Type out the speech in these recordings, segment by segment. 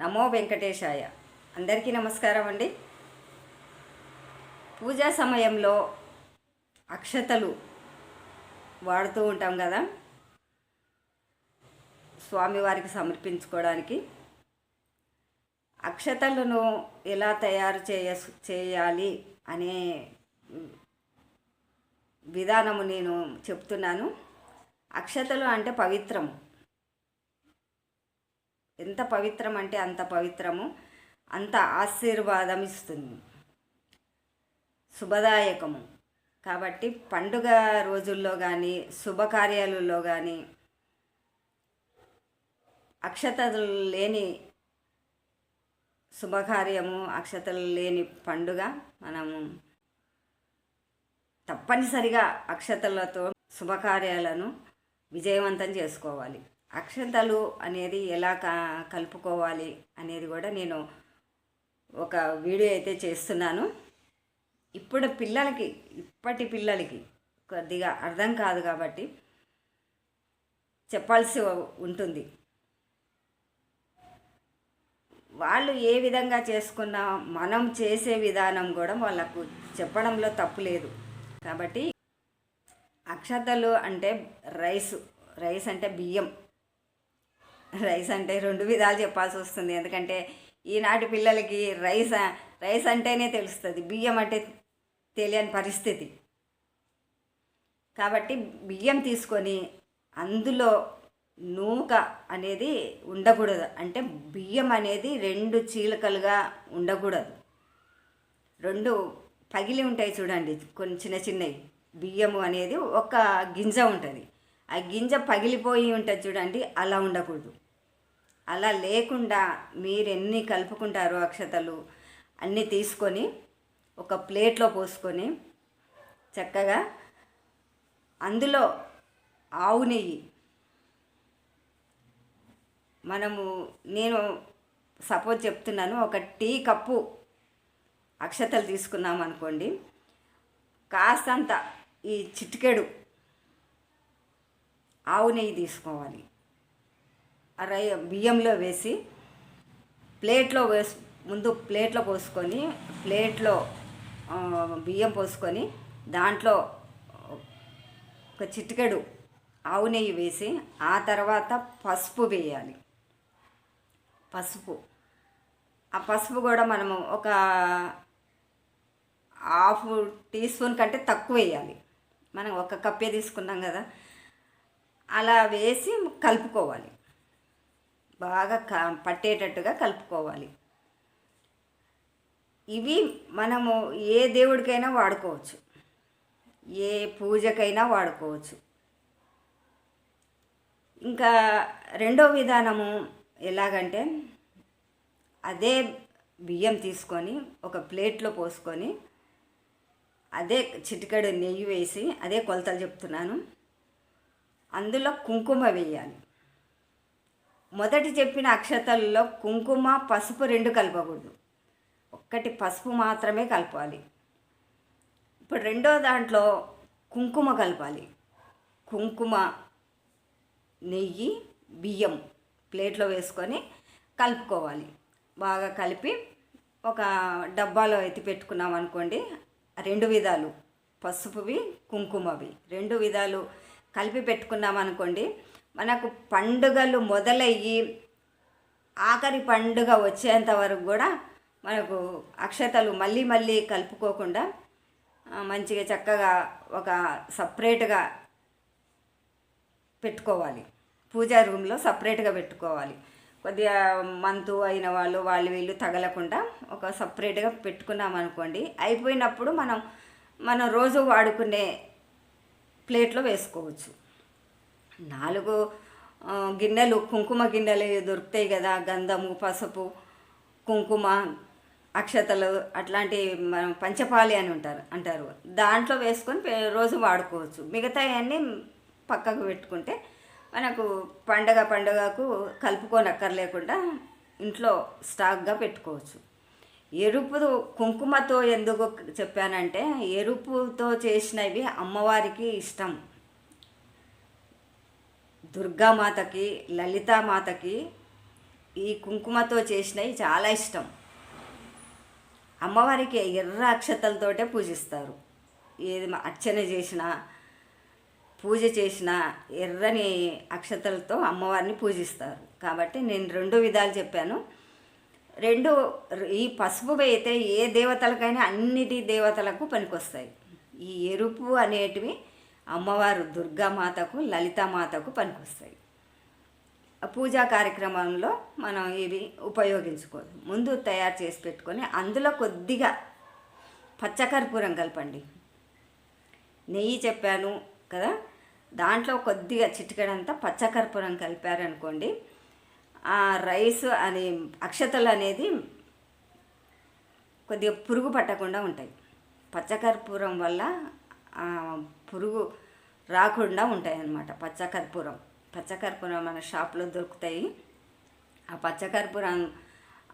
నమో వెంకటేశాయ. అందరికీ నమస్కారం అండి. పూజా సమయంలో అక్షతలు వాడుతూ ఉంటాం కదా. స్వామివారికి సమర్పించుకోవడానికి. అక్షతలను ఎలా తయారు చేయ చేయాలి అనే విధానము నేను చెప్తున్నాను. అక్షతలు అంటే పవిత్రము. ఎంత పవిత్రం అంటే అంత పవిత్రము అంత ఆశీర్వాదం ఇస్తుంది. శుభదాయకము. కాబట్టి పండుగ రోజుల్లో కానీ శుభకార్యాలలో కానీ అక్షతలు లేని శుభకార్యము అక్షతలు లేని పండుగ మనము తప్పనిసరిగా అక్షతలతో శుభకార్యాలను విజయవంతం చేసుకోవాలి. అక్షతలు అనేది ఎలా క కలుపుకోవాలి అనేది కూడా నేను ఒక వీడియో అయితే చేస్తున్నాను. ఇప్పుడు పిల్లలకి ఇప్పటి పిల్లలకి కొద్దిగా అర్థం కాదు కాబట్టి చెప్పాల్సి ఉంటుంది. వాళ్ళు ఏ విధంగా చేసుకున్నా మనం చేసే విధానం కూడా వాళ్ళకు చెప్పడంలో తప్పు లేదు. కాబట్టి అక్షతలు అంటే రైస్ రైస్ అంటే బియ్యం. రైస్ అంటే రెండు విధాలు చెప్పాల్సి వస్తుంది. ఎందుకంటే ఈనాటి పిల్లలకి రైస్ రైస్ అంటేనే తెలుస్తుంది. బియ్యం అంటే తెలియని పరిస్థితి. కాబట్టి బియ్యం తీసుకొని అందులో నూక అనేది ఉండకూడదు. అంటే బియ్యం అనేది రెండు చీలకలుగా ఉండకూడదు. రెండు పగిలి ఉంటాయి చూడండి. కొన్ని చిన్న చిన్నవి. బియ్యము అనేది ఒక గింజ ఉంటుంది. ఆ గింజ పగిలిపోయి ఉంటుంది చూడండి అలా ఉండకూడదు. అలా లేకుండా మీరు ఎన్ని కలుపుకుంటారో అక్షతలు అన్నీ తీసుకొని ఒక ప్లేట్లో పోసుకొని చక్కగా అందులో ఆవు నెయ్యి. మనము నేను సపోజ్ చెప్తున్నాను ఒక టీ కప్పు అక్షతలు తీసుకున్నాం అనుకోండి కాస్తంత ఈ చిటికెడు ఆవు నెయ్యి తీసుకోవాలి. రై బియ్యంలో వేసి ప్లేట్లో వేసు ముందు ప్లేట్లో పోసుకొని ప్లేట్లో బియ్యం పోసుకొని దాంట్లో ఒక చిటికెడు ఆవు నెయ్యి వేసి ఆ తర్వాత పసుపు వేయాలి. పసుపు. ఆ పసుపు కూడా మనము ఒక హాఫ్ టీ స్పూన్ కంటే తక్కువ వేయాలి. మనం ఒక కప్పే తీసుకున్నాం కదా అలా వేసి కలుపుకోవాలి. బాగా క పట్టేటట్టుగా కలుపుకోవాలి. ఇవి మనము ఏ దేవుడికైనా వాడుకోవచ్చు. ఏ పూజకైనా వాడుకోవచ్చు. ఇంకా రెండో విధానము ఎలాగంటే అదే బియ్యం తీసుకొని ఒక ప్లేట్లో పోసుకొని అదే చిటికెడు నెయ్యి వేసి అదే కొలతలు చెప్తున్నాను. అందులో కుంకుమ వేయాలి. మొదటి చెప్పిన అక్షతల్లో కుంకుమ పసుపు రెండు కలపకూడదు. ఒక్కటి పసుపు మాత్రమే కలపాలి. ఇప్పుడు రెండో దాంట్లో కుంకుమ కలపాలి. కుంకుమ నెయ్యి బియ్యం ప్లేట్లో వేసుకొని కలుపుకోవాలి. బాగా కలిపి ఒక డబ్బాలో ఎత్తి పెట్టుకున్నాం అనుకోండి రెండు విధాలు పసుపువి కుంకుమవి. రెండు విధాలు కలిపి పెట్టుకున్నాం అనుకోండి మనకు పండుగలు మొదలయ్యి ఆఖరి పండుగ వచ్చేంత వరకు కూడా మనకు అక్షతలు మళ్ళీ మళ్ళీ కలుపుకోకుండా మంచిగా చక్కగా ఒక సపరేట్గా పెట్టుకోవాలి. పూజా రూమ్లో సపరేట్గా పెట్టుకోవాలి. కొద్దిగా మంతు అయిన వాళ్ళు వాళ్ళు వీళ్ళు తగలకుండా ఒక సపరేట్గా పెట్టుకున్నాం అనుకోండి అయిపోయినప్పుడు మనం మనం రోజు వాడుకునే ప్లేట్లో వేసుకోవచ్చు. నాలుగు గిన్నెలు కుంకుమ గిన్నెలు దొరుకుతాయి కదా గంధము పసుపు కుంకుమ అక్షతలు అట్లాంటి మనం పంచపాలి అని ఉంటారు అంటారు. దాంట్లో వేసుకొని రోజు వాడుకోవచ్చు. మిగతా అన్నీ పక్కకు పెట్టుకుంటే మనకు పండగ పండగకు కలుపుకోనక్కర్లేకుండా ఇంట్లో స్టాక్గా పెట్టుకోవచ్చు. ఎరుపు కుంకుమతో ఎందుకు చెప్పానంటే ఎరుపుతో చేసినవి అమ్మవారికి ఇష్టం. దుర్గామాతకి లలితామాతకి ఈ కుంకుమతో చేసినవి చాలా ఇష్టం. అమ్మవారికి ఎర్ర అక్షతలతోటే పూజిస్తారు. ఏది అర్చన చేసినా పూజ చేసిన ఎర్రని అక్షతలతో అమ్మవారిని పూజిస్తారు. కాబట్టి నేను రెండు విధాలు చెప్పాను. రెండు ఈ పసుపు అయితే ఏ దేవతలకైనా అన్నిటి దేవతలకు పనికొస్తాయి. ఈ ఎరుపు అనేటివి అమ్మవారు దుర్గామాతకు లలితామాతకు పనికొస్తాయి. పూజా కార్యక్రమంలో మనం ఇవి ఉపయోగించుకోవాలి. ముందు తయారు చేసి పెట్టుకొని అందులో కొద్దిగా పచ్చకర్పూరం కలపండి. నెయ్యి చెప్పాను కదా దాంట్లో కొద్దిగా చిటికెడంతా పచ్చకర్పూరం కలిపారనుకోండి ఆ రైస్ అని అక్షతలు అనేది కొద్దిగా పురుగు పట్టకుండా ఉంటాయి. పచ్చకర్పూరం వల్ల పురుగు రాకుండా ఉంటాయి అన్నమాట పచ్చకర్పూరం. పచ్చకర్పూరం మన షాప్లో దొరుకుతాయి. ఆ పచ్చకర్పూరం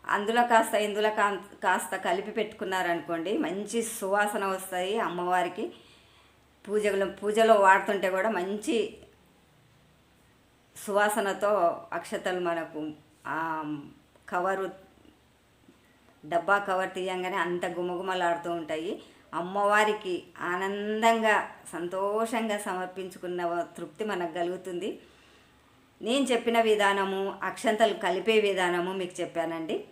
అందులో కాస్త ఇందులో కా- కాస్త కలిపి పెట్టుకున్నారనుకోండి మంచి సువాసన వస్తాయి అమ్మవారికి. పూజలు పూజలో వాడుతుంటే కూడా మంచి సువాసనతో అక్షతలు మనకు ఆ కవరు డబ్బా కవర్ తీయంగానే అంత గుమగుమలాడుతూ ఉంటాయి. అమ్మవారికి ఆనందంగా సంతోషంగా సమర్పించుకున్న తృప్తి మనకు కలుగుతుంది. నేను చెప్పిన విధానము అక్షంతలు కలిపే విధానము మీకు చెప్పానండి.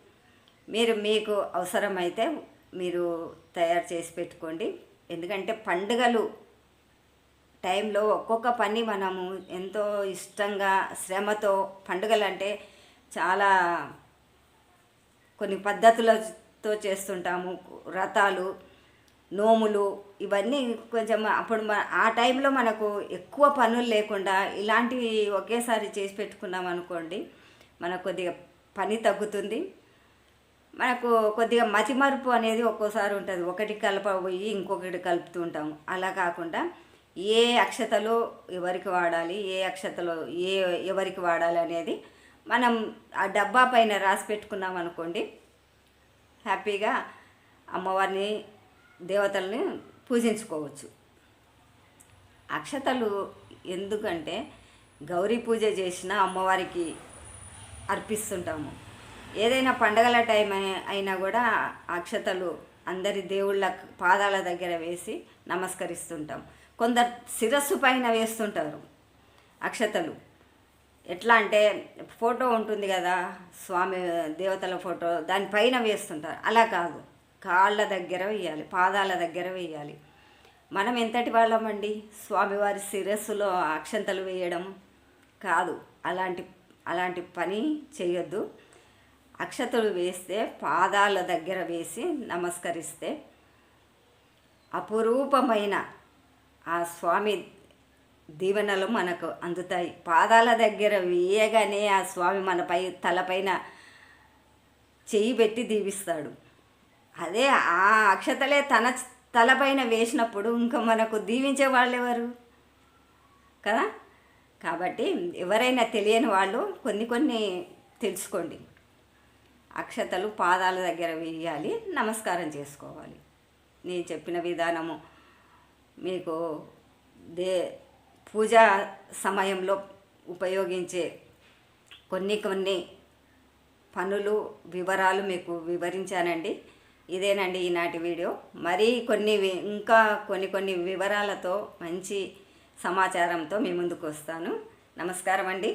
మీరు మీకు అవసరమైతే మీరు తయారు చేసి పెట్టుకోండి. ఎందుకంటే పండుగలు టైంలో ఒక్కొక్క పని మనము ఎంతో ఇష్టంగా శ్రమతో పండుగలు అంటే చాలా కొన్ని పద్ధతులతో చేస్తుంటాము. వ్రతాలు నోములు ఇవన్నీ కొంచెం అప్పుడు ఆ టైంలో మనకు ఎక్కువ పనులు లేకుండా ఇలాంటివి ఒకేసారి చేసి పెట్టుకున్నాం అనుకోండి మనకు కొద్దిగా పని తగ్గుతుంది. మనకు కొద్దిగా మతిమరుపు అనేది ఒక్కోసారి ఉంటుంది. ఒకటి కలపబోయి ఇంకొకటి కలుపుతూ ఉంటాము. అలా కాకుండా ఏ అక్షతలో ఎవరికి వాడాలి ఏ అక్షతలో ఏ ఎవరికి వాడాలి అనేది మనం ఆ డబ్బా పైన రాసి పెట్టుకున్నాం అనుకోండి హ్యాపీగా అమ్మవారిని దేవతల్ని పూజించుకోవచ్చు. అక్షతలు ఎందుకంటే గౌరీ పూజ చేసిన అమ్మవారికి అర్పిస్తుంటాము. ఏదైనా పండగల టైం అయినా కూడా అక్షతలు అందరి దేవుళ్ళ పాదాల దగ్గర వేసి నమస్కరిస్తుంటాం. కొందరు శిరస్సు పైన వేస్తుంటారు అక్షతలు. ఎట్లా అంటే ఫోటో ఉంటుంది కదా స్వామి దేవతల ఫోటో దానిపైన వేస్తుంటారు. అలా కాదు. కాళ్ళ దగ్గర వేయాలి పాదాల దగ్గర వేయాలి. మనం ఎంతటి వాళ్ళమండి స్వామివారి శిరస్సులో అక్షంతలు వేయడం కాదు. అలాంటి అలాంటి పని చేయొద్దు. అక్షతలు వేస్తే పాదాల దగ్గర వేసి నమస్కరిస్తే అపురూపమైన ఆ స్వామి దీవెనలు మనకు అందుతాయి. పాదాల దగ్గర వేయగానే ఆ స్వామి మనపై తలపైన చెయ్యి పెట్టి దీవిస్తాడు. అదే ఆ అక్షతలే తన తలపైన వేసినప్పుడు ఇంకా మనకు దీవించే వాళ్ళు ఎవరు? కదా? కాబట్టి ఎవరైనా తెలియని వాళ్ళు కొన్ని కొన్ని తెలుసుకోండి. అక్షతలు పాదాల దగ్గర వేయాలి నమస్కారం చేసుకోవాలి. నేను చెప్పిన విధానము మీకు దే పూజా సమయంలో ఉపయోగించే కొన్ని కొన్ని పనులు వివరాలు మీకు వివరించానండి. ఇదేనండి ఈనాటి వీడియో. మరీ కొన్ని ఇంకా కొన్ని కొన్ని వివరాలతో మంచి సమాచారంతో మీ ముందుకు వస్తాను. నమస్కారం అండి